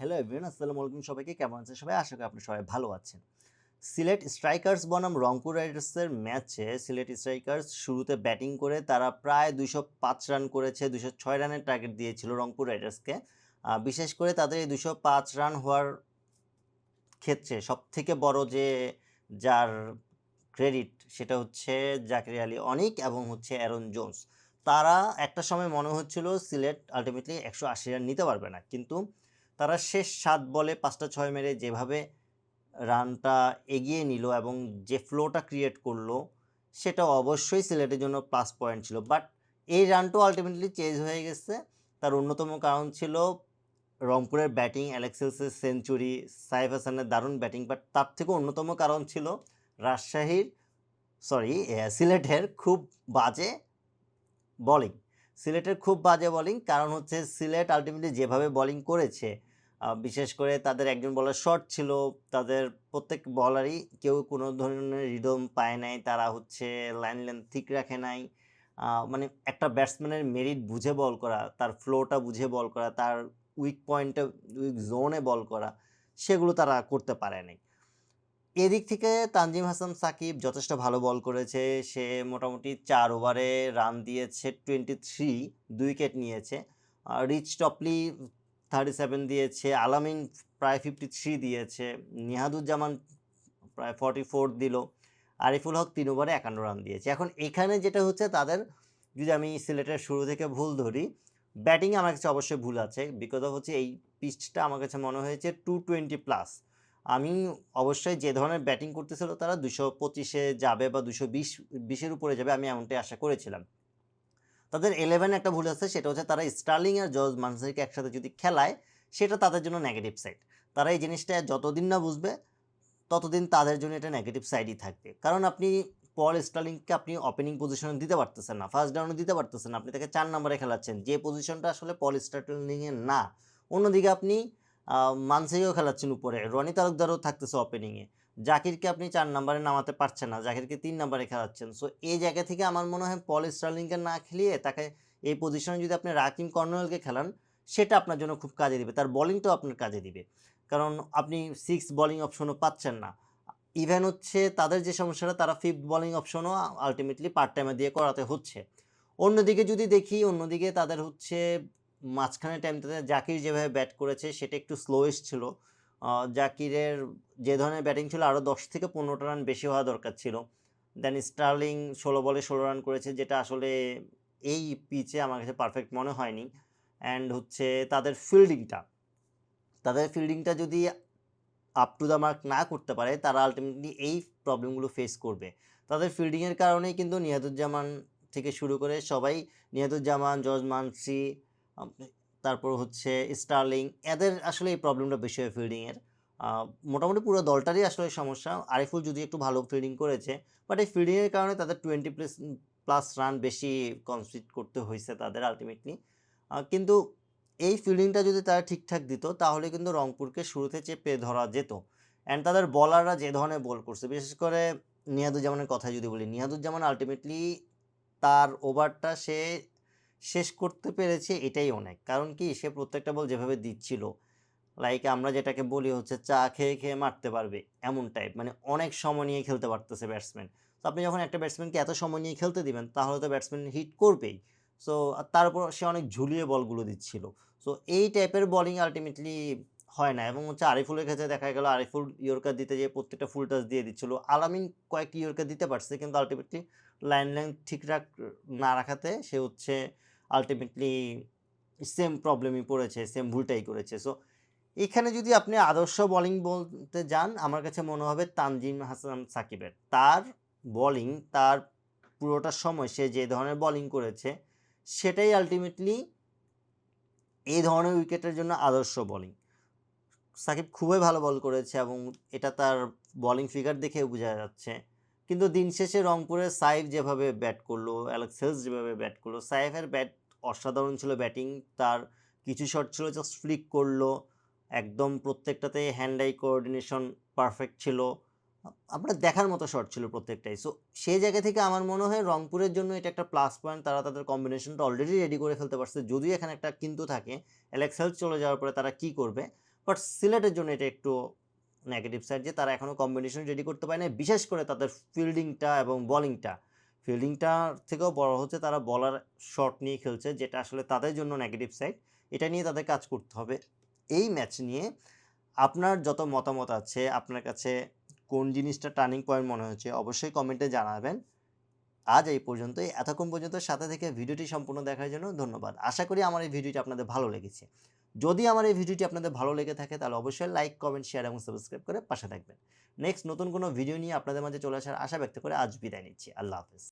Hello everyone আসসালামু আলাইকুম সবাইকে। কেমন আছেন সবাই? আশা করি আপনি সবাই ভালো আছেন। সিলেট স্ট্রাইকার্স বনাম রংপুর রাইডার্সের ম্যাচে সিলেট স্ট্রাইকার্স শুরুতে ব্যাটিং করে তারা প্রায় দুশো পাঁচ রান করেছে দুশো ছয় রানের টার্গেট দিয়েছিল রংপুর রাইডার্সকে। বিশেষ করে তাদের এই দুশো পাঁচ রান হওয়ার ক্ষেত্রে সব থেকে বড় যে, যার ক্রেডিট সেটা হচ্ছে জাকির আলী অনিক এবং হচ্ছে অ্যারন জোন্স। তারা একটা সময় মনে হচ্ছিল সিলেট আলটিমেটলি একশো আশি রান নিতে পারবে না। কিন্তু তারা শেষ সাত বলে পাঁচটা ছয় মেরে যেভাবে রানটা এগিয়ে নিল এবং যে ফ্লোটা ক্রিয়েট করল, সেটা অবশ্যই সিলেটের জন্য প্লাস পয়েন্ট ছিল। বাট এই রানটাও আলটিমেটলি চেঞ্জ হয়ে গেছে। তার অন্যতম কারণ ছিল রংপুরের ব্যাটিং অ্যালেক্সেলসের সেঞ্চুরি সাইফ হাসানের দারুণ ব্যাটিং বাট তার থেকে অন্যতম কারণ ছিল রাজশাহীর সরি সিলেটের খুব বাজে বলিং সিলেটের খুব বাজে বলিং কারণ হচ্ছে সিলেট আলটিমেটলি যেভাবে বলিং করেছে বিশেষ করে তাদের একজন বলার শর্ট ছিল, তাদের প্রত্যেক বলারই কেউ কোনো ধরনের রিদম পায় নাই, তারা হচ্ছে লাইন লেন ঠিক রাখে নাই। মানে একটা ব্যাটসম্যানের মেরিট বুঝে বল করা, তার ফ্লোটা বুঝে বল করা, তার উইক পয়েন্টে উইক জোনে বল করা, সেগুলো তারা করতে পারে নাই। এদিক থেকে তানজিম হাসান সাকিব যথেষ্ট ভালো বল করেছে, সে মোটামুটি চার ওভারে রান দিয়েছে টোয়েন্টি থ্রি দুই উইকেট নিয়েছে রিচ টপলি থার্টি সেভেন দিয়েছে, আলামিন প্রায় ফিফটি থ্রি দিয়েছে, নিহাদুজ্জামান প্রায় ফর্টি ফোর দিল, আরিফুল হক তিন ওভারে একান্ন রান দিয়েছে। এখন এখানে যেটা হচ্ছে তাদের, যদি আমি সিলেটের শুরু থেকে ভুল ধরি, ব্যাটিং আমার কাছে অবশ্যই ভুল আছে বিকজ অফ হচ্ছে এই পিচটা আমার কাছে মনে হয়েছে টু টোয়েন্টি প্লাস। আমি অবশ্যই যে ধরনের ব্যাটিং করতেছিল তারা দুশো পঁচিশে যাবে বা দুশো বিশ, বিশের উপরে যাবে আমি এমনটাই আশা করেছিলাম। তাদের ইলেভেন একটা ভুল আছে, সেটা হচ্ছে তারা স্টার্লিং আর জর্জ মানসারিকে একসাথে যদি খেলায়, সেটা তাদের জন্য নেগেটিভ সাইড তারা এই জিনিসটা যতদিন না বুঝবে, ততদিন তাদের জন্য এটা নেগেটিভ সাইডই থাকবে। কারণ আপনি পল স্টার্লিংকে আপনি ওপেনিং পজিশনে দিতে পারতেছেন না ফার্স্ট ডাউনে দিতে পারতেছেন না, আপনি তাকে চার নম্বরে খেলাচ্ছেন। যে পজিশনটা আসলে পল স্টার্লিংয়ের না, অন্যদিকে আপনি মানসিকেও খেলাচ্ছেন উপরে, রনি তালুকদারও থাকতেছে ওপেনিংয়ে জাকিরকে আপনি চার নম্বরে নামাতে পারছেন না, জাকিরকে তিন নম্বরে খেলাচ্ছেন। সো এই জায়গা থেকে আমার মনে হয় পল স্টার্লিংকে না খেলিয়ে তাকে এই পজিশনে যদি আপনি রাকিম কর্নেলকে খেলান, সেটা আপনার জন্য খুব কাজে দিবে। তার বলিংটাও আপনার কাজে দিবে। কারণ আপনি সিক্স বলিং অপশনও পাচ্ছেন না। ইভেন হচ্ছে তাদের যে সমস্যাটা, তারা ফিফথ বলিং অপশনও আলটিমেটলি পার্ট টাইমে দিয়ে করাতে হচ্ছে। অন্যদিকে যদি দেখি, অন্যদিকে তাদের হচ্ছে মাঝখানে টাইমটাতে জাকির যেভাবে ব্যাট করেছে, সেটা একটু স্লোয়েস্ট ছিল। জাকিরের যে ধরনের ব্যাটিং ছিল আরও দশ থেকে পনেরোটা রান বেশি হওয়া দরকার ছিল। দেন স্টার্লিং ষোলো বলে ষোলো রান করেছে, যেটা আসলে এই পিচে আমার কাছে পারফেক্ট মনে হয়নি। অ্যান্ড হচ্ছে তাদের ফিল্ডিংটা তাদের ফিল্ডিংটা যদি আপ টু দ্য মার্ক না করতে পারে, তারা আলটিমেটলি এই প্রবলেমগুলো ফেস করবে। তাদের ফিল্ডিংয়ের কারণেই কিন্তু নিয়াদুজ্জামান থেকে শুরু করে সবাই নিয়াদুজ্জামান জর্জ মানসি তারপর হচ্ছে স্টার্লিং এদের আসলে এই প্রবলেমটা বেশি হয় ফিল্ডিংয়ের মোটামুটি পুরো দলটারই আসলে সমস্যা। আরিফুল যদি একটু ভালো ফিল্ডিং করেছে বাট এই ফিল্ডিংয়ের কারণে তাদের টোয়েন্টি প্লাস প্লাস রান বেশি কনসিড করতে হয়েছে তাদের আলটিমেটলি কিন্তু এই ফিল্ডিংটা যদি তারা ঠিকঠাক দিত, তাহলে কিন্তু রংপুরকে শুরুতে চেপে ধরা যেত। অ্যান্ড তাদের বলাররা যে ধরনের বল করছে, বিশেষ করে নিয়াদুজ্জামানের কথা যদি বলি, নিয়াদুজ্জামান আলটিমেটলি তার ওভারটা সে শেষ করতে পেরেছে এটাই অনেক। কারণ কি সে প্রত্যেকটা বল যেভাবে দিচ্ছিল লাইক আমরা যেটাকে বলি হচ্ছে চা খেয়ে খেয়ে মারতে পারবে এমন টাইপ মানে অনেক সময় নিয়ে খেলতে পারতেছে ব্যাটসম্যান তো আপনি যখন একটা ব্যাটসম্যানকে এত সময় নিয়ে খেলতে দিবেন, তাহলে তো ব্যাটসম্যান হিট করবেই। সো তারপর সে অনেক ঝুলিয়ে বলগুলো দিচ্ছিল। সো এই টাইপের বোলিং আলটিমেটলি হয় না। এবং হচ্ছে আরিফুলের ক্ষেত্রে দেখা গেল, আরিফুল ইয়র্কার দিতে যেয়ে প্রত্যেকটা ফুল টাচ দিয়ে দিচ্ছিল। আলামিন কয়েকটি ইয়র্কার দিতে পারছে, কিন্তু আলটিমেটলি লাইন লাইন ঠিক রাখ, না রাখাতে সে হচ্ছে আলটিমেটলি সেম প্রবলেমই পড়েছে সেম ভুলটাই করেছে। সো এখানে যদি আপনি আদর্শ বোলিং বলতে যান, আমার কাছে মনে হবে তানজিম হাসান সাকিবের। তার বোলিং তার পুরোটা সময় সে যে ধরনের বোলিং করেছে, সেটাই আলটিমেটলি এই ধরনের উইকেটের জন্য আদর্শ বোলিং সাকিব খুবই ভালো বল করেছে এবং এটা তার বোলিং ফিগার দেখে বোঝা যাচ্ছে। কিন্তু দিন শেষে রংপুরের সাইফ যেভাবে ব্যাট করল অ্যালেক্স হেলস যেভাবে ব্যাট করল, সাইফের ব্যাট অসাধারণ ছিল ব্যাটিং তার কিছু শট ছিল জাস্ট ফ্লিক করল, একদম প্রত্যেকটাতে হ্যান্ড আই কোঅর্ডিনেশন পারফেক্ট ছিল আমরা দেখার মতো শট ছিল প্রত্যেকটাই। সো সেই জায়গা থেকে আমার মনে হয় রংপুরের জন্য এটা একটা প্লাস পয়েন্ট তারা তাদের কম্বিনেশনটা অলরেডি রেডি করে ফেলতে পারছে, যদিও এখানে একটা কিন্তু থাকে অ্যালেক্স চলে যাওয়ার পরে তারা কি করবে বাট সিলেটের জন্য এটা একটু নেগেটিভ সাইড যে তারা এখনও কম্বিনেশন রেডি করতে পারে না বিশেষ করে তাদের ফিল্ডিংটা এবং বলিংটা ফিল্ডিংটা থেকেও বড় হচ্ছে তারা বলার শট নিয়ে খেলছে, যেটা আসলে তাদের জন্য নেগেটিভ সাইড এটা নিয়ে তাদের কাজ করতে হবে। এই ম্যাচ নিয়ে আপনার যত মতামত আছে, আপনার কাছে কোন জিনিসটা টার্নিং পয়েন্ট মনে হচ্ছে অবশ্যই কমেন্টে জানাবেন। আজ এই পর্যন্তই, এতক্ষণ পর্যন্ত সাথে থেকে ভিডিওটি সম্পূর্ণ দেখার জন্য ধন্যবাদ। আশা করি আমার এই ভিডিওটি আপনাদের ভালো লেগেছে। যদি আমার এই ভিডিওটি আপনাদের ভালো লেগে থাকে, তাহলে অবশ্যই লাইক কমেন্ট শেয়ার এবং সাবস্ক্রাইব করে পাশে থাকবেন। নেক্সট নতুন কোনো ভিডিও নিয়ে আপনাদের মাঝে চলে আসার আশা ব্যক্ত করে আজ বিদায় নিচ্ছি। আল্লাহ হাফেজ।